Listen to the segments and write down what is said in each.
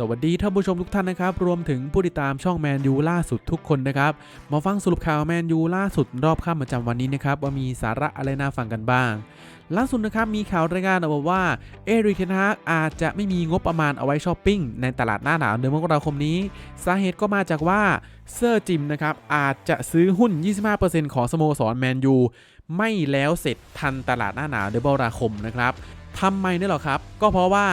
สวัสดีท่านผู้ชมทุกท่านนะครับ รวมถึงผู้ติดตามช่องแมนยูล่าสุดทุกคนนะครับ มาฟังสรุปข่าวแมนยูล่าสุดรอบค่ำประจำวันนี้นะครับ ว่ามีสาระอะไรน่าฟังกันบ้าง ล่าสุดนะครับมีข่าวรายงานออกมาว่าเอริกเทนฮากอาจจะไม่มีงบประมาณเอาไว้ช้อปปิ้งในตลาดหน้าหนาวเดือนมกราคมนี้ สาเหตุก็มาจากว่าเซอร์จิมนะครับอาจจะซื้อหุ้น 25%ของสโมสรแมนยูไม่แล้วเสร็จทันตลาดหน้าหนาวเดือนมกราคมนะครับทำไมเนี่ยหรอครับ ก็เพราะว่า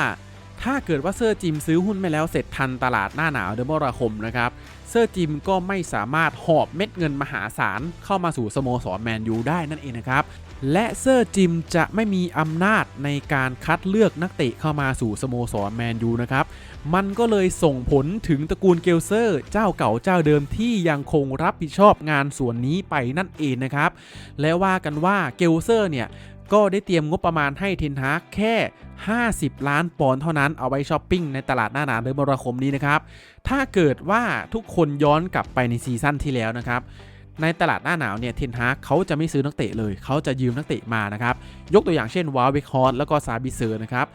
ถ้าเกิดว่าเซอร์จิมซื้อหุ้นไม่แล้วเสร็จทันตลาดหน้าหนาวเดือนมกราคมนะครับ เซอร์จิมก็ไม่สามารถหอบเม็ดเงินมหาศาลเข้ามาสู่สโมสรแมนยูได้นั่นเองนะครับ และเซอร์จิมจะไม่มีอำนาจในการคัดเลือกนักเตะเข้ามาสู่สโมสรแมนยูนะครับ มันก็เลยส่งผลถึงตระกูลเกลเซอร์ เจ้าเก่าเจ้าเดิมที่ยังคงรับผิดชอบงานส่วนนี้ไปนั่นเองนะครับ และว่ากันว่าเกลเซอร์เนี่ย ก็ได้เตรียมงบประมาณให้เทนฮากแค่ 50 ล้านปอนด์เท่านั้นเอาไว้ช้อปปิ้งในตลาดหน้าหนาวเดือนมกราคมนี้นะครับ ถ้าเกิดว่าทุกคนย้อนกลับไปในซีซั่นที่แล้วนะครับในตลาดหน้าหนาวเนี่ยเทนฮากเขาจะไม่ซื้อนักเตะเลย เขาจะยืมนักเตะมานะครับ ยกตัวอย่างเช่นวาเวคฮอร์แล้วก็ซาบิเซอร์นะครับ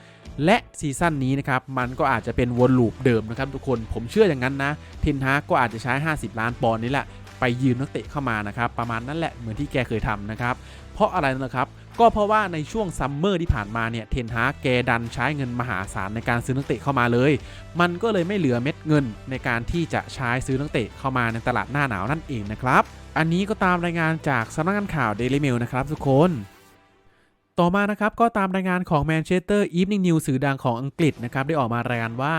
และซีซั่นนี้นะครับมันก็อาจจะเป็นวนลูปเดิมนะครับทุกคนผมเชื่ออย่างนั้นนะเทนฮากก็อาจจะใช้ 50 ล้านปอนด์นี่แหละไปยืมนักเตะเข้ามานะครับ ประมาณนั้นแหละเหมือนที่แกเคยทำนะครับ เพราะอะไรนะครับ ก็เพราะว่าในช่วงซัมเมอร์ที่ผ่านมาเนี่ยเทนฮากแกดันใช้เงินมหาศาลในการซื้อนักเตะเข้ามาเลย มันก็เลยไม่เหลือเม็ดเงินในการที่จะใช้ซื้อนักเตะเข้ามาในตลาดหน้าหนาวนั่นเองนะครับ อันนี้ก็ตามรายงานจากสำนักงานข่าว Daily Mail นะครับทุกคน ต่อมานะครับก็ตามรายงานของ Manchester Evening News สื่อดังของอังกฤษนะครับได้ออกมารายงานว่า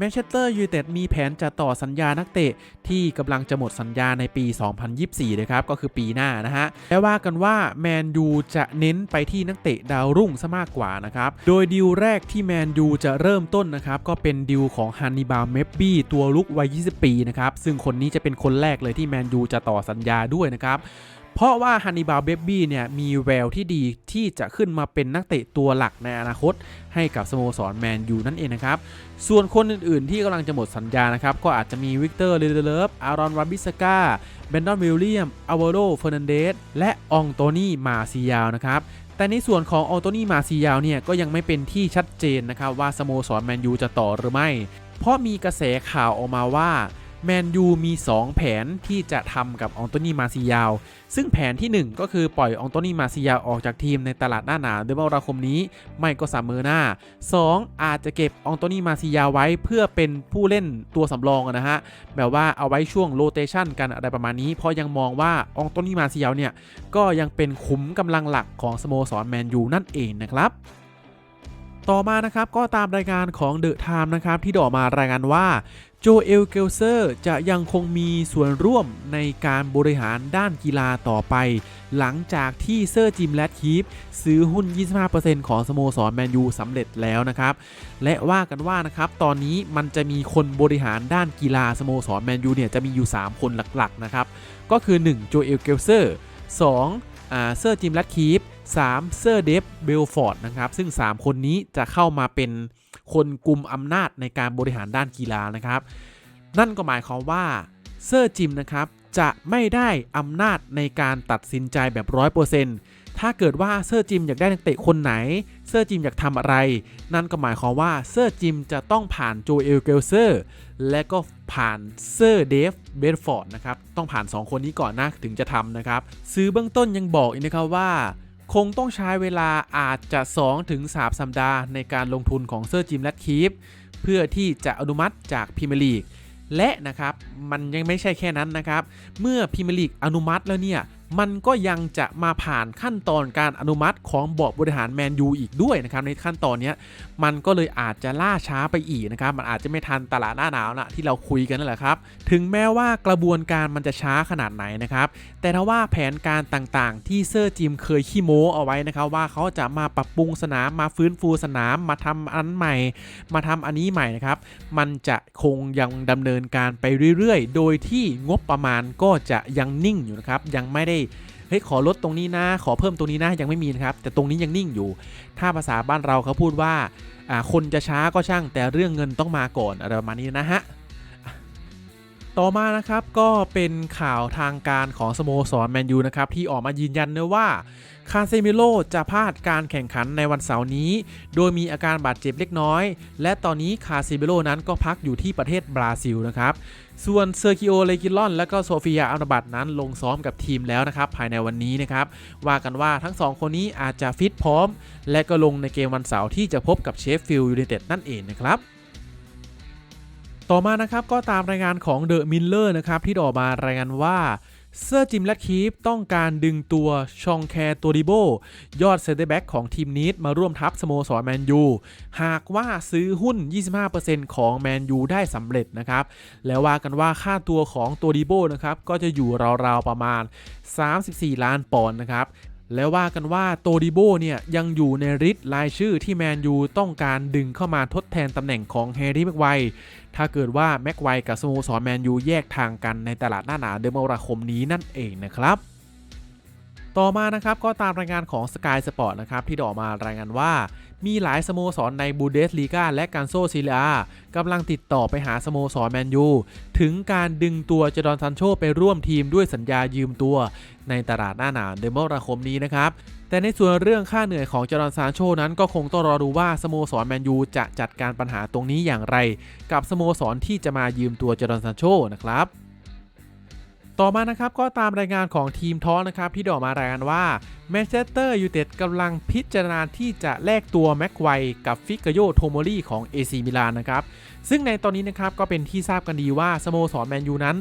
Manchester United มีแผนจะต่อสัญญานักเตะ ที่กำลังจะหมดสัญญาในปี 2024 นะครับ ก็คือปีหน้านะฮะและว่ากันว่าแมนยูจะเน้นไปที่นักเตะดาวรุ่งซะมากกว่านะครับ โดยดีลแรกที่แมนยูจะเริ่มต้นนะครับ ก็เป็นดีลของฮันนิบาลเมบบี้ตัวลุกวัย 20 ปีนะครับซึ่งคนนี้จะเป็นคนแรกเลยที่แมนยูจะต่อสัญญาด้วยนะครับ เพราะว่าฮันนิบาลเบบี้เนี่ยมีแววที่ดีที่จะขึ้นมาเป็นนักเตะตัวหลักในอนาคต ให้กับสโมสรแมนยูนั่นเองนะครับ ส่วนคนอื่นๆที่กำลังจะหมดสัญญานะครับ ก็อาจจะมีวิกเตอร์เลเดเลฟอารอนวาบิสกาเบนดอนวิลเลียมอาวโรเฟอร์นันเดสและองโตนี่มาซิยาวนะครับแต่ในส่วนขององโตนี่มาซิยาวเนี่ยก็ยังไม่เป็นที่ชัดเจนนะครับว่าสโมสรแมนยูจะต่อหรือไม่ เพราะมีกระแสข่าวออกมาว่า แมนยูมี 2 แผนที่จะทำกับองโตนี่มาซิยาว ซึ่งแผนที่ 1 ก็คือปล่อยองโตนี่มาซิยาวออกจากทีมในตลาดหน้าหนาวเดือนมกราคมนี้ ไม่ก็สามมือหน้า 2 อาจจะเก็บองโตนี่มาซิยาวไว้เพื่อเป็นผู้เล่นตัวสำรองนะฮะ แบบว่าเอาไว้ช่วงโรเตชันกันอะไรประมาณนี้ เพราะยังมองว่าองโตนี่มาซิยาวเนี่ยก็ยังเป็นขุมกำลังหลักของสโมสรแมนยูนั่นเองนะครับ ต่อมานะครับก็ตามรายงานของเดอะไทม์นะครับที่ดออกมารายงานว่าโจเอลเกลเซอร์จะยังคงมีส่วนร่วมในการบริหารด้านกีฬาต่อไป หลังจากที่เซอร์จิมแรดคีฟซื้อหุ้น 25%ของสโมสรแมนยูสำเร็จแล้วนะครับ และว่ากันว่านะครับตอนนี้มันจะมีคนบริหารด้านกีฬาสโมสรแมนยูเนี่ยจะมีอยู่ 3 คนหลักๆนะครับ ก็คือ 1. โจเอลเกลเซอร์2อ่าเซอร์จิมแรดคีฟ 3เซอร์เดฟเบลฟอร์ดนะครับ ซึ่ง 3 คนนี้จะเข้ามาเป็นคนกลุ่มอำนาจในการบริหารด้านกีฬานะครับ นั่นก็หมายความว่าเซอร์จิมนะครับจะไม่ได้อำนาจในการตัดสินใจแบบ 100%ถ้าเกิดว่าเซอร์จิมอยากได้นักเตะคนไหน เซอร์จิมอยากทำอะไร นั่นก็หมายความว่าเซอร์จิมจะต้องผ่านโจเอลเกลเซอร์และก็ผ่านเซอร์เดฟเบนฟอร์ดนะครับ ต้องผ่าน 2 คนนี้ก่อนนะ ถึงจะทำนะครับ ซื้อเบื้องต้นยังบอกอีกนะครับว่า คงต้องใช้เวลาอาจจะ2-3ถึง3สัปดาห์ในการลงทุนของเซอร์จิมแรดคีฟเพื่อที่จะอนุมัติจากพรีเมียร์ลีกและนะครับมันยังไม่ใช่แค่นั้นนะครับ เมื่อพรีเมียร์ลีกอนุมัติแล้วเนี่ย มันก็ยังจะมาผ่านขั้นตอนการอนุมัติของบอร์ดบริหารแมนยูอีกด้วยนะครับในขั้นตอนนี้มันก็เลยอาจจะล่าช้าไปอีกนะครับมันอาจจะไม่ทันตลาดหน้าหนาวนะที่เราคุยกันนั่นแหละครับ ถึงแม้ว่ากระบวนการมันจะช้าขนาดไหนนะครับ แต่ถ้าว่าแผนการต่างๆ ที่เซอร์จิมเคยขี้โม้เอาไว้นะครับว่าเขาจะมาปรับปรุงสนามมาฟื้นฟูสนามมาทำอันใหม่ มาทำอันนี้ใหม่นะครับมันจะคงยังดำเนินการไปเรื่อยๆ โดยที่งบประมาณก็จะยังนิ่งอยู่นะครับยังไม่ได้เฮ้ยขอลดตรงนี้นะ ขอเพิ่มตรงนี้นะยังไม่มีนะครับแต่ตรงนี้ยังนิ่งอยู่ ถ้าภาษาบ้านเราเขาพูดว่าคนจะช้าก็ช่างแต่เรื่องเงินต้องมาก่อนอะไรประมาณนี้นะฮะ ต่อมานะครับก็เป็นข่าวทางการของสโมสรแมนยูนะครับที่ออกมายืนยันเนะว่าคาเซมิโลจะพลาดการแข่งขันในวันเสาร์นี้ โดยมีอาการบาดเจ็บเล็กน้อย และตอนนี้คาเซมิโลนั้นก็พักอยู่ที่ประเทศบราซิลนะครับ ส่วนเซอร์กิโอ เลกิลอน และก็โซฟียอัลนาบัตนั้นลงซ้อมกับทีมแล้วนะครับ ภายในวันนี้นะครับ ว่ากันว่าทั้งสองคนนี้อาจจะฟิตพร้อม และก็ลงในเกมวันเสาร์ที่จะพบกับเชฟฟิลด์ยูไนเต็ดนั่นเองนะครับ ต่อมานะครับก็ตามรายงานของเดอะมิลเลอร์นะครับที่ออกมารายงานว่าเซอร์จิมแลดคีฟต้องการดึงตัวชองแคร์ตัวดิโบ ยอดเซนเตอร์แบ็กของทีมนีดมาร่วมทัพสโมสรแมนยูหากว่าซื้อหุ้น 25%ของแมนยูได้สำเร็จนะครับ แล้วว่ากันว่าค่าตัวของตัวดิโบนะครับ ก็จะอยู่ราวๆประมาณ 34 ล้านปอนด์นะครับ แล้วว่ากันว่าโตดิโบเนี่ยยังอยู่ในริดรายชื่อที่แมนยูต้องการดึงเข้ามาทดแทนตำแหน่งของแฮร์รี่แม็กไวร์ถ้าเกิดว่าแม็กไวร์กับสโมสรแมนยูแยกทางกันในตลาดหน้าหนาวเดือนมกราคมนี้นั่นเองนะครับต่อมานะครับก็ตามรายงานของ Sky Sport นะครับที่ออกมารายงานว่า มีหลายสโมสรในบูเดสลีกาและการโซซิเลียกำลังติดต่อไปหาสโมสรแมนยูถึงการดึงตัวเจดอนซันโชไปร่วมทีมด้วยสัญญายืมตัวในตลาดหน้าหนาวเดือนมกราคมนี้นะครับแต่ในส่วนเรื่องค่าเหนื่อยของเจดอนซานโชนั้นก็คงต้องรอดูว่าสโมสรแมนยูจะจัดการปัญหาตรงนี้อย่างไร กับสโมสรที่จะมายืมตัวเจดอนซานโชนะครับ ต่อมานะครับก็ตามรายงานของทีมท้อนะครับที่ดออกมารายงานว่าแมนเชสเตอร์ยูไนเต็ดกำลังพิจารณาที่จะแลกตัวแม็กไวกับฟิกโยโทโมรีของ AC มิลานนะครับซึ่งในตอนนี้นะครับก็เป็นที่ทราบกันดีว่าสโมสรแมนยูนั้น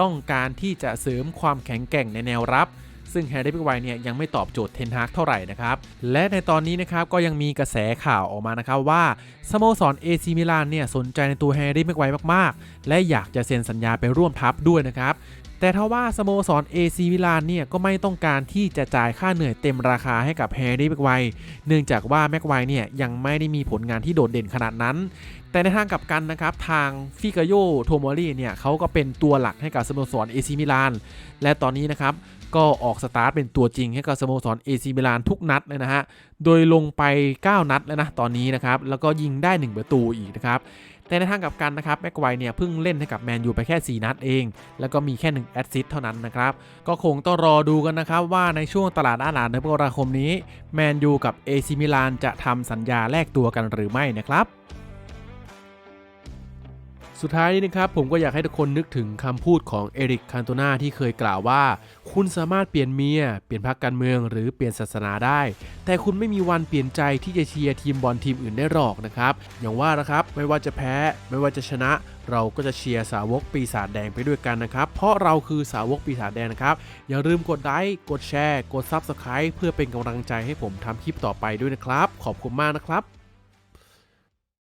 ต้องการที่จะเสริมความแข็งแกร่งในแนวรับซึ่งแฮร์รี่แม็กไวเนี่ยยังไม่ตอบโจทย์เทนฮากเท่าไหร่นะครับ และในตอนนี้นะครับก็ยังมีกระแสข่าวออกมานะครับว่าสโมสร AC มิลานเนี่ยสนใจในตัวแฮร์รี่แม็กไวมากๆ และอยากจะเซ็นสัญญาไปร่วมทัพด้วยนะครับ แต่ทว่าสโมสร AC มิลานเนี่ยก็ไม่ต้องการที่จะจ่ายค่าเหนื่อยเต็มราคาให้กับแฮร์รี่แม็กไวเนื่องจากว่าแม็กไวเนี่ยยังไม่ได้มีผลงานที่โดดเด่นขนาดนั้น แต่ในทางกลับกันนะครับ ทางฟิกาโยโทมอรีเนี่ยเขาก็เป็นตัวหลักให้กับสโมสร AC มิลานและตอนนี้นะครับ ก็ออกสตาร์ทเป็นตัวจริงให้กับสโมสร AC มิลานทุกนัดเลยนะฮะ โดยลงไป 9 นัดแล้วนะตอนนี้นะครับ แล้วก็ยิงได้ 1 ประตูอีกนะครับแต่ในทางกลับกันนะครับแม็กไวเนี่ยเพิ่งเล่นให้กับแมนยูไปแค่ 4 นัดเอง แล้วก็มีแค่ 1 แอสซิสต์เท่านั้นนะครับ ก็คงต้องรอดูกันนะครับ ว่าในช่วงตลาดอาหลานในมกราคมนี้ แมนยูกับ AC มิลานจะทำสัญญาแลกตัวกันหรือไม่นะครับ สุดท้ายนี้นะครับผมก็อยากให้ทุกคนนึกถึงคำพูดของเอริกคันโตนาที่เคยกล่าวว่า คุณสามารถเปลี่ยนเมีย เปลี่ยนพรรคการเมืองหรือเปลี่ยนศาสนาได้ แต่คุณไม่มีวันเปลี่ยนใจที่จะเชียร์ทีมบอลทีมอื่นได้หรอกนะครับ อย่างว่านะครับไม่ว่าจะแพ้ไม่ว่าจะชนะ เราก็จะเชียร์สาวกปีศาจแดงไปด้วยกันนะครับ เพราะเราคือสาวกปีศาจแดงนะครับ อย่าลืมกดไลค์กดแชร์ กด Subscribe เพื่อเป็นกำลังใจให้ผมทำคลิปต่อไปด้วยนะครับ ขอบคุณมากนะครับ